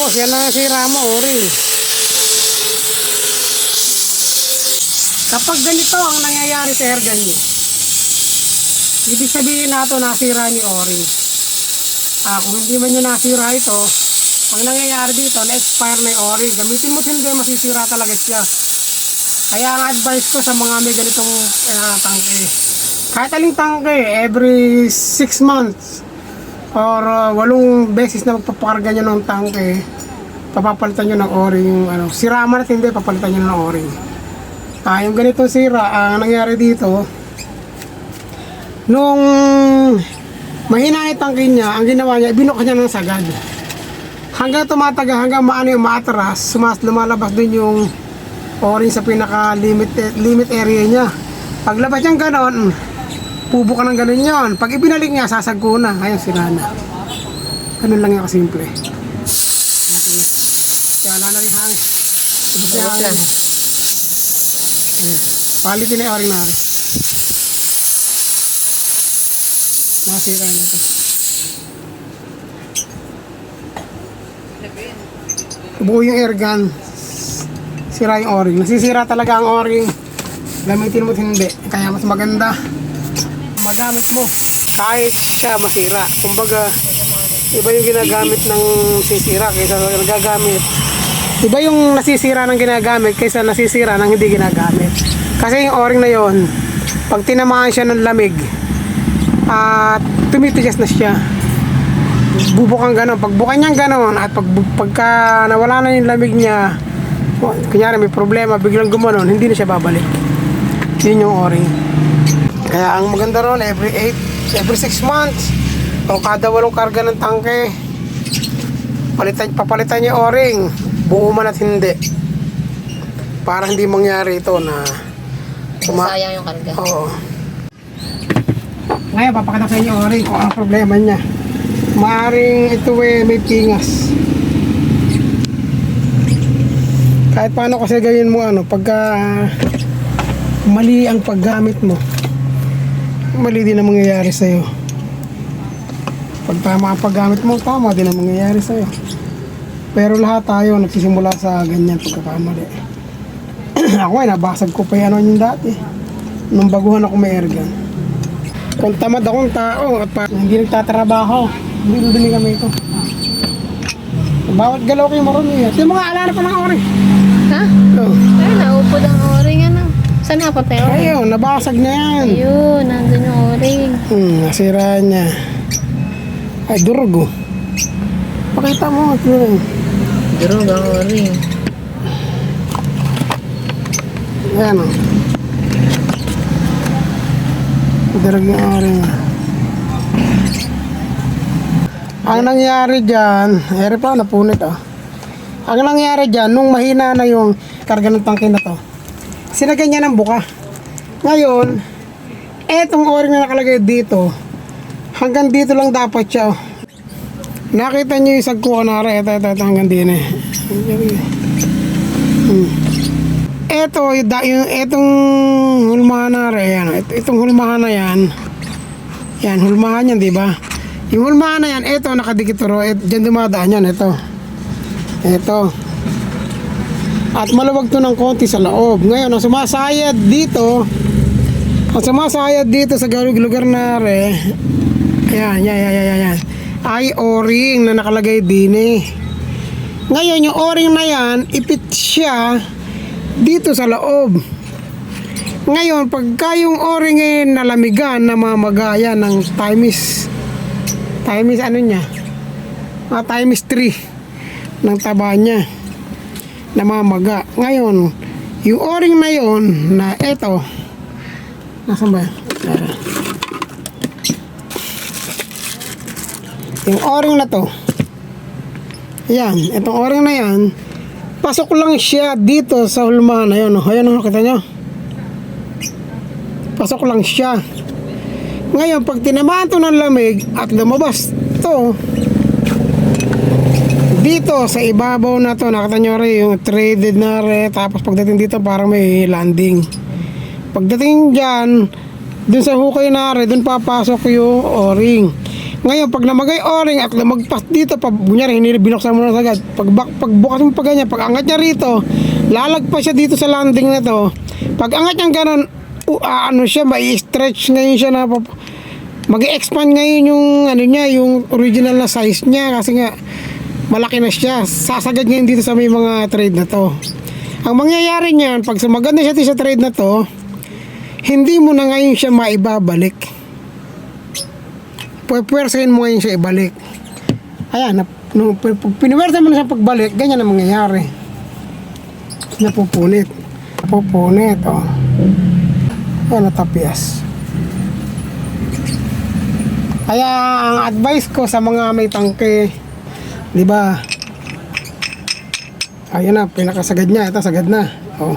boss, yan ang sira mo, ori. Kapag ganito ang nangyayari sa airgun nyo, ibig sabihin nato nasira ni ori. Ah, kung hindi man nyo nasira ito, pag nangyayari dito, na-expire na yung ori, gamitin mo hindi, masisira talaga siya. Kaya ang advice ko sa mga may ganitong ah, tangke, kahit aling tangke, every 6 months, or uh, walong beses na magpapakarga nyo ng tangke, papapalitan nyo ng o-ring yung ano, sira man at hindi, papalitan nyo ng o-ring. Ah, yung ganitong sira, ang nangyari dito, nung mahina yung tangke niya, ang ginawa niya, binok niya ng sagad. Hanggang tumataga, hanggang maano yung maatras, sumas, lumalabas dun yung o-ring sa pinaka limit, limit area niya. Paglabas niyang ganon, pubo ka ng ganun yun. Pag ibinalik niya, sasagko na. Ayun, sira na. Ganun lang yung kasimple. Kaya wala na rin hangin. Ubus na hangin. Ayan. Palitin na yung oring natin. Nasira na ito. Buo yung air gun. Sira yung o-ring. Nasisira talaga ang o-ring. Gamitin mo hindi. Kaya mas maganda magamit mo kahit siya masira. Kumbaga, iba yung ginagamit ng sisira kaysa nagagamit. Iba yung nasisira ng ginagamit kaysa nasisira ng hindi ginagamit. Kasi yung o-ring na yon, pag tinamaan siya ng lamig, at tumitigas na siya. Bubukang ganon. Pag bukan niyang ganon at pag, pagka nawala na yung lamig niya, kunyari may problema, biglang gumanon, hindi na siya babalik. Yun yung o-ring. Kaya ang maganda ron, every 8, every 6 months, o kada walong karga ng tangke, palitan, papalitan niya o-ring, buo man at hindi. Para hindi mangyari ito na Tuma- Sayang yung karga. Oo. Ngayon, papakita sa inyo rin kung ang problema niya. Maaring ito eh, may pingas. Kahit paano kasi gawin mo ano, pagka mali ang paggamit mo, mali din ang mangyayari sa'yo. Pag tama ang paggamit mo, tama din ang mangyayari sa'yo. Pero lahat tayo nagsisimula sa ganyan pagkakamali. ako ay nabasag ko pa yan yung dati. Nung baguhan ako may airgun. Kung tamad akong tao at pa, hindi nagtatrabaho, hindi bibili kami ito. Bawat galaw kayo marunong yan. Yung mga alala pa ng ori. Ha? Oh. Ay, naupod ang o-ring ano. Saan napunta o-ring? Ayun, nabasag na yan. Ayun, nandun yung o-ring. Hmm, nasira niya. Ay, durog oh. Pakita mo. ito na. Durog ang o-ring. Ayan o. Durog yung ori niya. Ang nangyari dyan, eri pa, napunit ah. Ang nangyari dyan, nung mahina na yung karga ng tangke na to, sinagyan niya ng buka. Ngayon, etong ori na nakalagay dito, hanggang dito lang dapat siya. oh. Nakita niyo yung sagko na ito, ito, ito, hanggang din eh. Hmm. Ito, yung, yung etong hulmahan na rin, yan, ito, itong hulmahan na yan, yan, hulmahan yan, di ba? Yung hulmahan na yan, ito, nakadikit ro, et, dyan dumadaan yan, ito. Ito. At maluwag to ng konti sa loob. Ngayon, ang sumasayad dito, ang sumasayad dito sa lugar na re, yan, yan, yan, yan, yan, yan, ay o-ring na nakalagay din eh. Ngayon, yung o-ring na yan, ipit siya dito sa loob. Ngayon, pagka yung o-ring eh nalamigan, namamagaya ng times, times ano niya, ah, times 3 ng taba niya, namamaga. Ngayon, yung o-ring na yon na eto, nasan ba? Yung o-ring na to, yan, itong o-ring na yan, pasok lang siya dito sa hulmahan na yun. oh. Ayan o, kita nyo. Pasok lang siya. Ngayon, pag tinamaan to ng lamig at lumabas to, dito sa ibabaw na to, nakita nyo rin yung traded na rin, tapos pagdating dito parang may landing. Pagdating dyan, dun sa hukay na rin, dun papasok yung o-ring. Ngayon, pag namagay o-ring at lumagpas dito, pag kunyari, binuksan mo na agad. Pag, bak- pag bukas mo pa ganyan, pag angat niya rito, lalagpas siya dito sa landing na to. Pag angat niya ganun, u- ah, ano siya, may stretch ngayon siya na mag-expand ngayon yung ano niya, yung original na size niya kasi nga malaki na siya. Sasagad ngayon dito sa may mga trade na to. Ang mangyayari niyan, pag sumagad na siya sa trade na to, hindi mo na ngayon siya maibabalik. Pwepwersahin mo ngayon siya ibalik. Ayan, pag piniwersa mo na siya pagbalik, ganyan ang mangyayari. Napupunit. Napupunit, oh. Ayan, natapyas. Kaya ang advice ko sa mga may tangke, di ba? Ayun na, pinakasagad niya. Ito, sagad na. Oh.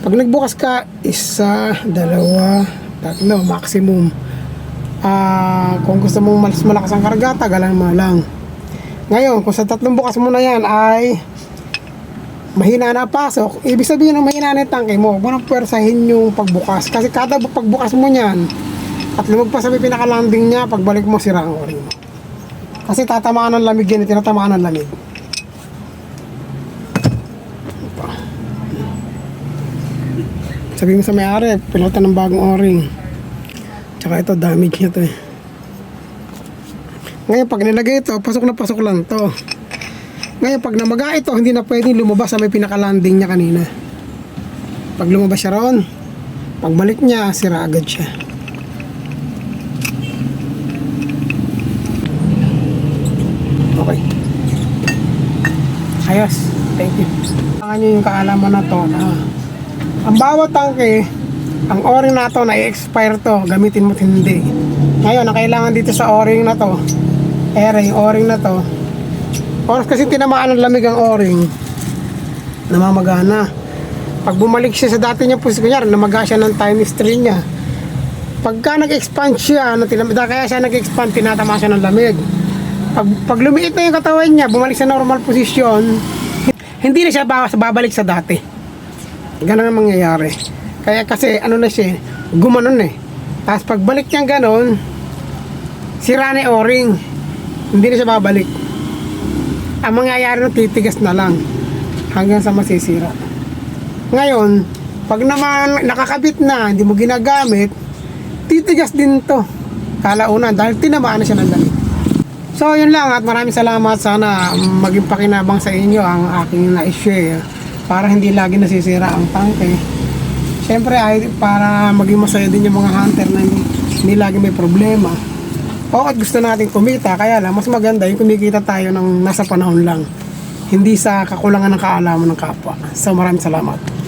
Pag nagbukas ka, isa, dalawa, tatlo, maximum. Ah, kung gusto mong mas malakas ang karga, tagalan mo lang. Ngayon, kung sa tatlong bukas mo na yan ay mahina na pasok, ibig sabihin ng mahina na yung tangke mo, huwag mo nang pwersahin yung pagbukas. Kasi kada bu- pagbukas mo niyan, at lumagpas sa pinakalanding niya, pagbalik mo, sira ang mo. Kasi tatamaan ng lamig yan, tinatamaan ng lamig. Sabihin mo sa may-ari, pilota ng bagong o-ring. Tsaka ito, damage niya to eh. Ngayon, pag nilagay ito, pasok na pasok lang to. Ngayon, pag namaga ito, hindi na pwedeng lumabas sa may pinaka-landing niya kanina. Pag lumabas siya ron, pagbalik niya, sira agad siya. Okay. Ayos. Thank you. Kailangan nyo yung kaalaman na to na ang bawat tangke, ang o-ring na to na i-expire to, gamitin mo hindi. Ngayon, ang kailangan dito sa o-ring na to, ere, o-ring na to, oras kasi tinamaan ng lamig ang o-ring, namamagana. Pag bumalik siya sa dati niya, pues, kunyari, namaga siya ng time string niya. Pagka nag-expand siya, ano, tinam- kaya siya nag-expand, tinatama siya ng lamig. Pag, pag lumiit na yung katawan niya, bumalik sa normal position, hindi na siya ba- babalik sa dati. Ganun ang mangyayari. Kaya kasi ano na siya, gumanon eh. Tapos pagbalik niya ganon, sira na o-ring. Hindi na siya babalik. Ang mangyayari nun, titigas na lang hanggang sa masisira. Ngayon, pag naman nakakabit na, hindi mo ginagamit, titigas din to. Kalaunan dahil tinamaan na siya ng damit. So, yun lang at maraming salamat. Sana maging pakinabang sa inyo ang aking na-share para hindi lagi nasisira ang tangke. Siyempre, ay para maging masaya din yung mga hunter na hindi, hindi lagi may problema. O at gusto natin kumita, kaya lang, mas maganda yung kumikita tayo ng nasa panahon lang. Hindi sa kakulangan ng kaalaman ng kapwa. So, maraming salamat.